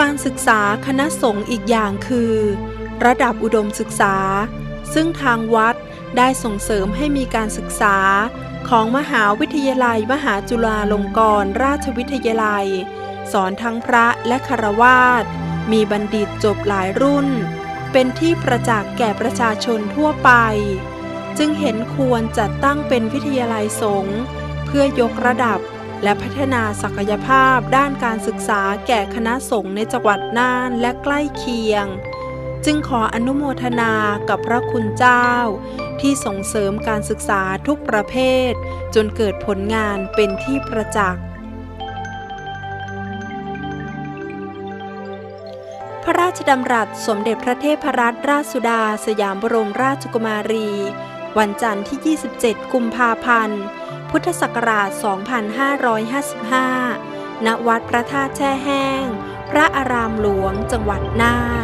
การศึกษาคณะสงฆ์อีกอย่างคือ ระดับอุดมศึกษา ซึ่งทางวัดได้ส่งเสริมให้มีการศึกษาของมหาวิทยาลัยมหาจุฬาลงกรณราชวิทยาลัย สอนทั้งพระและคารวาสมีบัณฑิตจบหลายรุ่น เป็นที่ประจักษ์แก่ประชาชนทั่วไป จึงเห็นควรจัดตั้งเป็นวิทยาลัยสงฆ์เพื่อยกระดับ และพัฒนาศักยภาพด้านการศึกษาแก่คณะสงฆ์ในจังหวัดน่านและใกล้เคียง จึงขออนุโมทนากับพระคุณเจ้า ที่ส่งเสริมการศึกษาทุกประเภท จนเกิดผลงานเป็นที่ประจักษ์พระราชดำรัสสมเด็จพระเทพรัตนราชสุดา สยามบรมราชกุมารี วันจันทร์ที่ 27 กุมภาพันธ์ พุทธศักราช 2555 ณ วัดพระธาตุแช่แห้ง พระอารามหลวง จังหวัดน่าน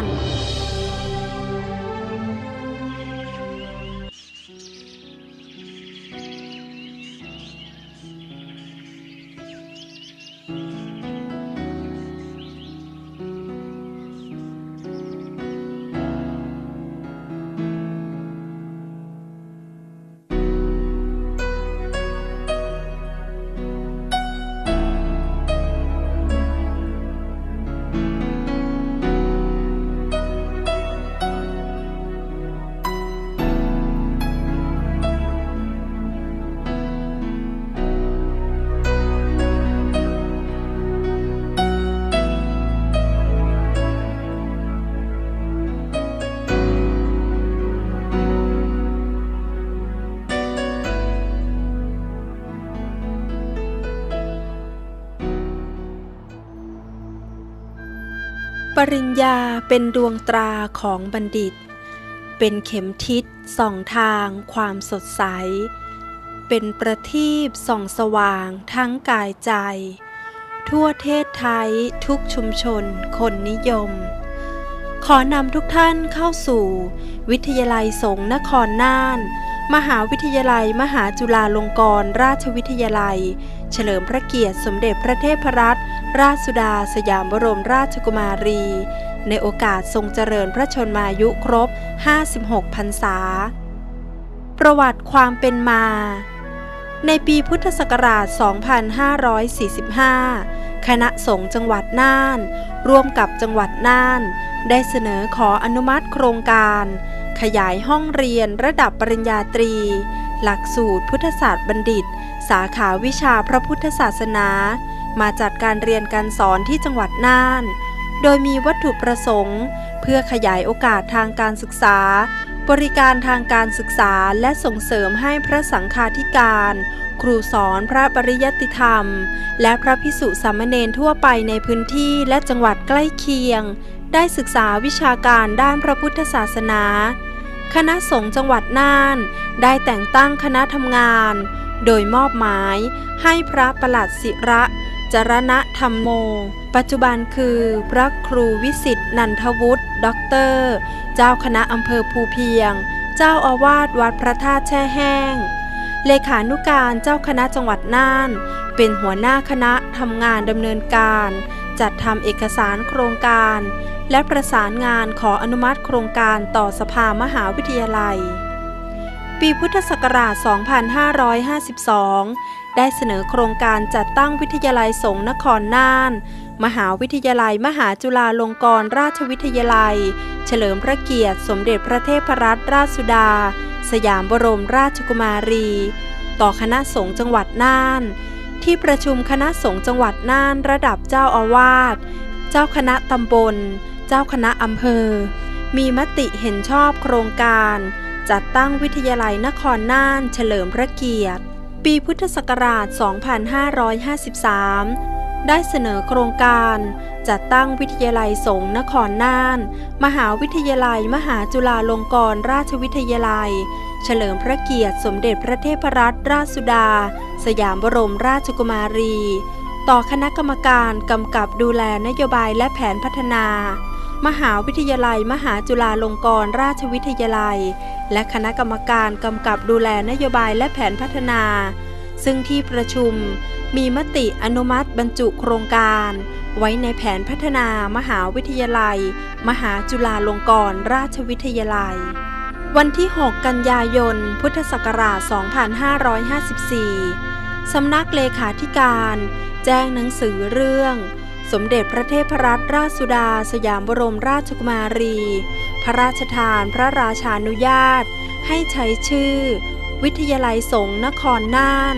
ริญญาเป็นดวงตราของบัณฑิต เป็นเข็มทิศส่องทางความสดใส เป็นประทีปส่องสว่างทั้งกายใจ ทั่วเทศไทยทุกชุมชนคนนิยม ขอนำทุกท่านเข้าสู่ วิทยาลัยสงฆ์นครน่าน มหาวิทยาลัย มหาจุฬาลงกรณราชวิทยาลัย เฉลิมพระเกียรติสมเด็จพระเทพรัตนราชสุดาสยามบรมราชกุมารี ในโอกาสทรงเจริญพระชนมายุครบ 56 พรรษา ประวัติความเป็นมา ในปีพุทธศักราช 2545 คณะสงฆ์จังหวัดน่าน ร่วมกับจังหวัดน่าน ได้เสนอขออนุมัติโครงการ ขยายห้องเรียนระดับปริญญาตรี หลักสูตรพุทธศาสตร์บัณฑิต สาขาวิชาพระพุทธศาสนา มาจัดการเรียนการสอนที่จังหวัดน่าน โดยมีวัตถุประสงค์ เพื่อขยายโอกาสทางการศึกษา บริการทางการศึกษาและส่งเสริมให้พระสังฆาธิการ ครูสอนพระปริยัติธรรม และพระพิสุสามเณรทั่วไปในพื้นที่และจังหวัดใกล้เคียง ได้ศึกษาวิชาการด้านพระพุทธศาสนา คณะสงฆ์จังหวัดน่าน ได้แต่งตั้งคณะทำงาน โดยมอบหมายให้พระประหลัดศิระจรณะธรรมโม ปัจจุบันคือพระครูวิสิตนันทวุฒิด็อกเตอร์ เจ้าคณะอำเภอภูเพียง เจ้าอาวาสวัดพระธาตุแช่แห้ง เลขานุการเจ้าคณะจังหวัดน่าน เป็นหัวหน้าคณะทำงานดำเนินการ จัดทำเอกสารโครงการ และประสานงานขออนุมัติโครงการต่อสภามหาวิทยาลัย ปีพุทธศักราช 2552 ได้เสนอโครงการจัดตั้งวิทยาลัยสงฆ์นครน่าน มหาวิทยาลัยมหาจุฬาลงกรณราชวิทยาลัย เฉลิมพระเกียรติ สมเด็จพระเทพรัตนราชสุดา สยามบรมราชกุมารี ต่อคณะสงฆ์จังหวัดน่าน ที่ประชุมคณะสงฆ์จังหวัดน่านระดับเจ้าอาวาส เจ้าคณะตำบล เจ้าคณะอำเภอ มีมติเห็นชอบโครงการ จัดตั้งวิทยาลัยนครน่านเฉลิมพระเกียรติ ปีพุทธศักราช 2553 ได้เสนอโครงการ จัดตั้งวิทยาลัยสงฆ์นครน่าน มหาวิทยาลัยมหาจุฬาลงกรณราชวิทยาลัย เฉลิมพระเกียรติสมเด็จพระเทพรัตนราชสุดา สยามบรมราชกุมารี ต่อคณะกรรมการกำกับดูแลนโยบายและแผนพัฒนา มหาวิทยาลัย มหาจุฬาลงกรณราชวิทยาลัย และคณะกรรมการกำกับดูแลนโยบายและแผนพัฒนา ซึ่งที่ประชุมมีมติอนุมัติบรรจุโครงการ ไว้ในแผนพัฒนามหาวิทยาลัย มหาจุฬาลงกรณราชวิทยาลัย วันที่ 6 กันยายน พุทธศักราช 2554 สำนักเลขาธิการ แจ้งหนังสือเรื่อง สมเด็จพระเทพรัตนราชสุดา สยามบรมราชกุมารี พระราชทานพระราชานุญาต ให้ใช้ชื่อ วิทยาลัยสงฆ์นครน่าน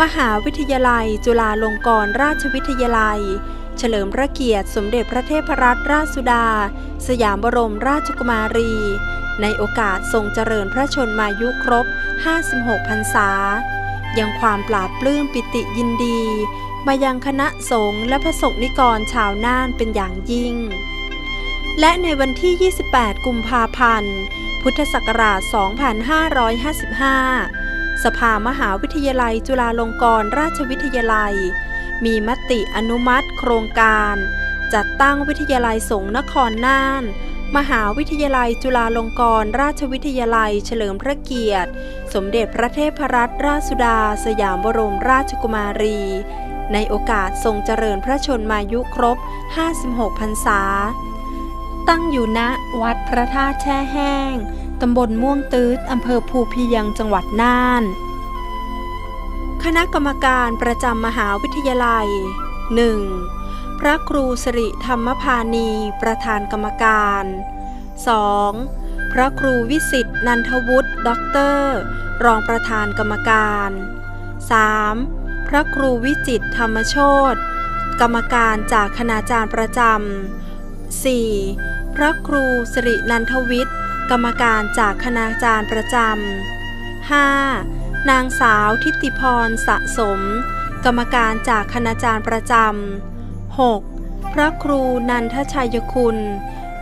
มหาวิทยาลัยจุฬาลงกรณราชวิทยาลัย เฉลิมพระเกียรติ สมเด็จพระเทพรัตนราชสุดา สยามบรมราชกุมารี ในโอกาสทรงเจริญพระชนมายุครบ 56พรรษา ยังความปราบปลื้มปิติยินดี มายังคณะสงฆ์และพระสงฆ์นิกรชาวน่านเป็นอย่างยิ่ง และในวันที่ 28 กุมภาพันธ์ พุทธศักราช 2555 สภามหาวิทยาลัยจุฬาลงกรณราชวิทยาลัย มีมติอนุมัติโครงการ จัดตั้งวิทยาลัยสงฆ์นครน่าน มหาวิทยาลัยจุฬาลงกรณราชวิทยาลัยเฉลิมพระเกียรติ สมเด็จพระเทพรัตนราชสุดา สยามบรมราชกุมารี ในโอกาสทรงเจริญพระชนมายุครบ 56 พรรษา ตั้งอยู่ณวัดพระธาตุแช่แห้ง ตำบลม่วงตืดอำเภอภูเพียงจังหวัดน่าน คณะกรรมการประจำมหาวิทยาลัย 1. พระครูสิริธรรมพานีประธานกรรมการ 2. พระครูวิสิตนันทวุฒิด็อกเตอร์ รองประธานกรรมการ 3. พระครูวิจิตธรรมโชตกรรมการจากคณาจารย์ประจำ 4. พระครูสิรินันทวิทย์ กรรมการจากคณาจารย์ประจำ 5. นางสาวทิติพรสะสม กรรมการจากคณาจารย์ประจำ 6. พระครูนันทชัยคุณ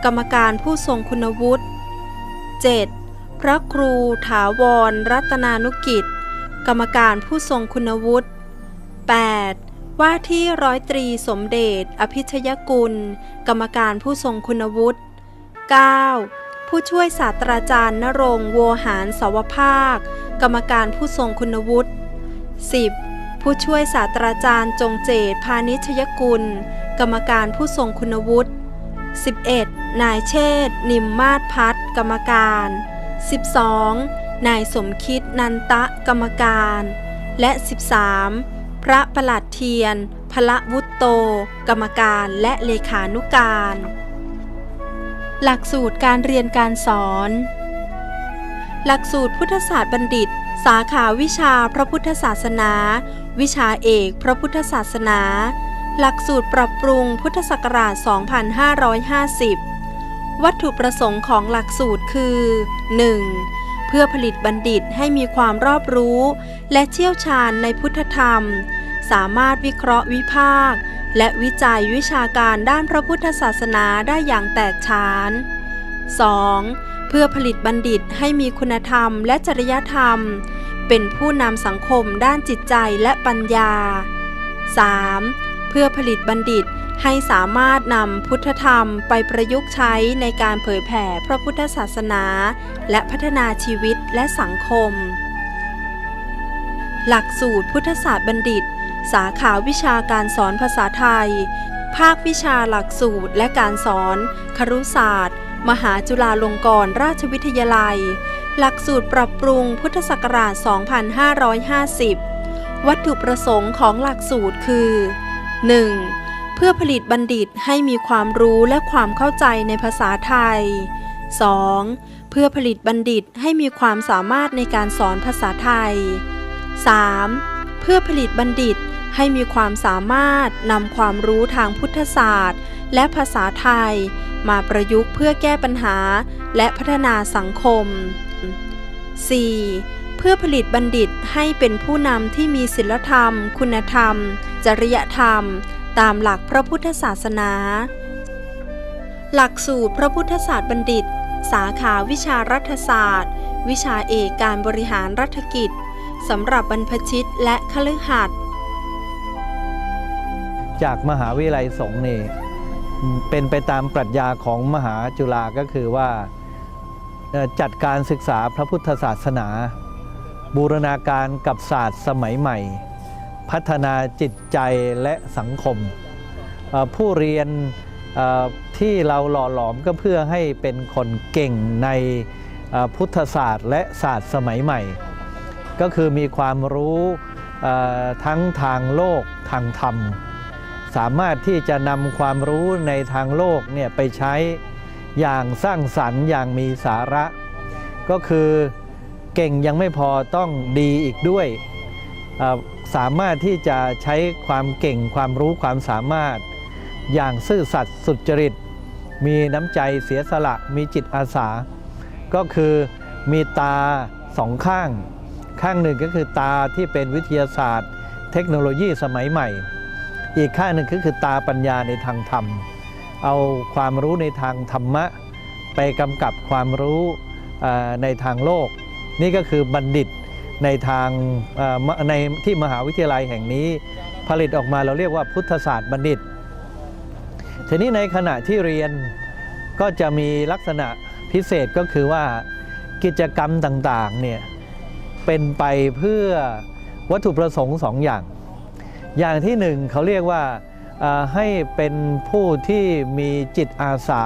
กรรมการผู้ทรงคุณวุฒิ 7. พระครูถาวรรัตนานุกิจ กรรมการผู้ทรงคุณวุฒิ 8. ว่าที่ร้อยตรีสมเด็จอภิชยกุล กรรมการผู้ทรงคุณวุฒิ 9. ผู้ช่วยศาสตราจารย์นรงโวหารสวภาค กรรมการผู้ทรงคุณวุฒิ 10. ผู้ช่วยศาสตราจารย์จงเจตพานิชยกุล กรรมการผู้ทรงคุณวุฒิ 11. นายเชษนิมมาศพัฒกรรมการ 12. นายสมคิดนันตะกรรมการ และ 13. พระประหลัดเทียนพละวุตโต กรรมการและเลขานุการ หลักสูตรการเรียนการสอน หลักสูตรพุทธศาสตร์บัณฑิต สาขาวิชาพระพุทธศาสนา วิชาเอกพระพุทธศาสนา หลักสูตรปรับปรุงพุทธศักราช 2550 วัตถุประสงค์ของหลักสูตรคือ 1. เพื่อผลิตบัณฑิตให้มีความรอบรู้ และเชี่ยวชาญในพุทธธรรม สามารถวิเคราะห์วิพากษ์และวิจัยวิชาการด้านพระพุทธศาสนาได้อย่างแตกฉาน 2. เพื่อผลิตบัณฑิตให้มีคุณธรรมและจริยธรรม เป็นผู้นำสังคมด้านจิตใจและปัญญา 3. เพื่อผลิตบัณฑิตให้สามารถนำพุทธธรรมไปประยุกต์ใช้ในการเผยแผ่พระพุทธศาสนา และพัฒนาชีวิตและสังคม หลักสูตรพุทธศาสตร์บัณฑิต สาขาวิชาการสอนภาษาไทย ภาควิชาหลักสูตรและการสอน ครุศาสตร์ มหาจุฬาลงกรณราชวิทยาลัย หลักสูตรปรับปรุงพุทธศักราช 2550 วัตถุประสงค์ของหลักสูตรคือ 1. เพื่อผลิตบัณฑิตให้มีความรู้และความเข้าใจในภาษาไทย 2. เพื่อผลิตบัณฑิตให้มีความสามารถในการสอนภาษาไทย 3. เพื่อผลิตบัณฑิตให้มีความสามารถนำความรู้ทางพุทธศาสตร์ และภาษาไทย มาประยุกต์เพื่อแก้ปัญหาและพัฒนาสังคม 4. เพื่อผลิตบัณฑิตให้เป็นผู้นำที่มีศีลธรรม คุณธรรม จริยธรรม ตามหลักพระพุทธศาสนา หลักสูตรพระพุทธศาสตร์บัณฑิต สาขาวิชารัฐศาสตร์ วิชาเอกการบริหารรัฐกิจสำหรับบรรพชิตและคฤหัสถ์จากมหาวิทยาลัยสงฆ์นี่เป็นไปตามปรัชญาของมหาจุฬาก็คือว่า จัดการศึกษาพระพุทธศาสนา บูรณาการกับศาสตร์สมัยใหม่ พัฒนาจิตใจและสังคม ผู้เรียนที่เราหล่อหลอมก็เพื่อให้เป็นคนเก่งในพุทธศาสตร์และศาสตร์สมัยใหม่ ก็คือมีความรู้ทั้งทางโลกทางธรรม สามารถที่จะนำความรู้ในทางโลกเนี่ยไปใช้ อย่างสร้างสรรค์อย่างมีสาระ ก็คือเก่งยังไม่พอต้องดีอีกด้วย สามารถที่จะใช้ความเก่งความรู้ความสามารถ อย่างซื่อสัตย์สุจริต มีน้ำใจเสียสละมีจิตอาสา ก็คือมีตาสองข้าง ข้างหนึ่งก็คือตาที่เป็นวิทยาศาสตร์ เทคโนโลยีสมัยใหม่ อีกข้างหนึ่งก็คือตาปัญญาในทางธรรม เอาความรู้ในทางธรรมะ ไปกำกับความรู้ในทางโลก นี่ก็คือบัณฑิตในทางในที่มหาวิทยาลัยแห่งนี้ผลิตออกมาเราเรียกว่าพุทธศาสตร์บัณฑิต ทีนี้ในขณะที่เรียนก็จะมีลักษณะพิเศษก็คือว่ากิจกรรมต่างๆเนี่ยเป็นไปเพื่อวัตถุประสงค์สองอย่าง อย่างที่หนึ่งเขาเรียกว่า ให้เป็นผู้ที่มีจิตอาสา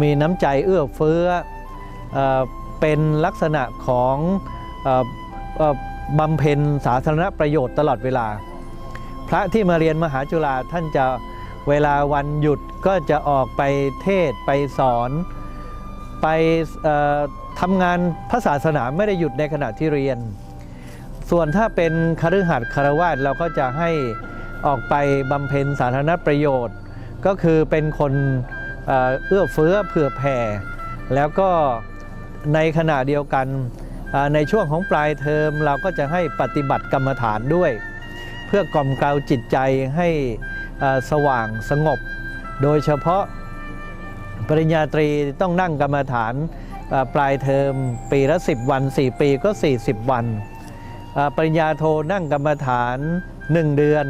มีน้ำใจเอื้อเฟื้อเป็นลักษณะของบำเพ็ญสาธารณประโยชน์ตลอดเวลา พระที่มาเรียนมหาจุฬาท่านจะเวลาวันหยุดก็จะออกไปเทศไปสอน ไปทำงานพระศาสนาไม่ได้หยุดในขณะที่เรียน ส่วนถ้าเป็นคฤหัสถ์คารวาสเราก็จะให้ ออกไปบำเพ็ญสาธารณประโยชน์ ก็คือเป็นคนเอื้อเฟื้อเผื่อแผ่ แล้วก็ในขณะเดียวกันในช่วงของปลายเทอมเราก็จะให้ปฏิบัติกรรมฐานด้วย เพื่อกล่อมเกลาจิตใจให้สว่างสงบ โดยเฉพาะปริญญาตรีต้องนั่งกรรมฐานปลายเทอมปีละ 10 วัน 4 ปีก็ 40 วัน ปริญญาโทนั่งกรรมฐาน 1 เดือน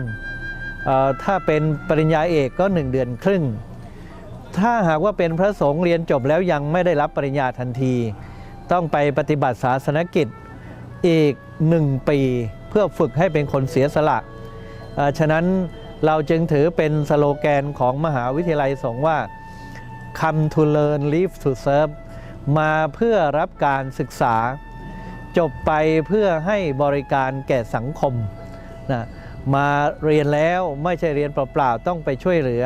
ถ้าเป็นปริญญาเอกก็ 1 เดือนครึ่ง ถ้าหากว่าเป็นพระสงฆ์เรียนจบแล้วยังไม่ได้รับปริญญาทันที ต้องไปปฏิบัติศาสนกิจอีก 1 ปี เพื่อฝึกให้เป็นคนเสียสละฉะนั้นเราจึงถือเป็นสโลแกนของมหาวิทยาลัยสงฆ์ว่า come to learn live to serve มาเพื่อรับการศึกษา จบไปเพื่อให้บริการแก่สังคมนะ มาเรียนแล้วไม่ใช่เรียนเปล่าๆต้องไปช่วยเหลือ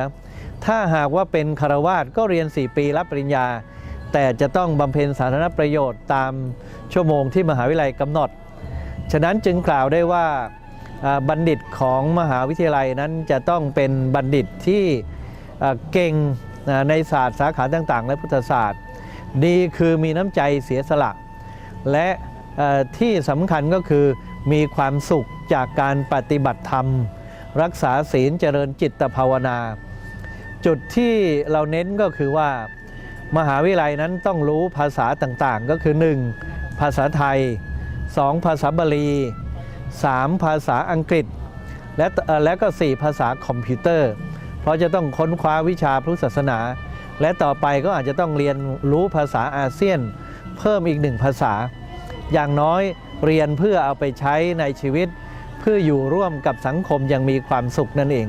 ถ้าหากว่าเป็นคารวาสก็เรียน 4 ปีรับปริญญา แต่จะต้องบำเพ็ญสาธารณประโยชน์ตามชั่วโมงที่มหาวิทยาลัยกำหนด ฉะนั้นจึงกล่าวได้ว่าบัณฑิตของมหาวิทยาลัยนั้นจะต้องเป็นบัณฑิตที่เก่งในศาสตร์สาขาต่างๆ และพุทธศาสตร์ ดีคือมีน้ำใจเสียสละ และที่สำคัญก็คือมีความสุข จากการปฏิบัติธรรม รักษาศีลเจริญจิตภาวนา จุดที่เราเน้นก็คือว่ามหาวิทยาลัยนั้นต้องรู้ภาษาต่างๆ ก็คือ 1. ภาษาไทย 2. ภาษาบาลี 3. ภาษาอังกฤษ และและก็ 4 ภาษาคอมพิวเตอร์ เพราะจะต้องค้นคว้าวิชาพุทธศาสนา และต่อไปก็อาจจะต้องเรียนรู้ภาษาอาเซียน เพิ่มอีกหนึ่งภาษา อย่างน้อยเรียนเพื่อเอาไปใช้ในชีวิต เพื่ออยู่ร่วมกับสังคมอย่างมีความสุขนั่นเอง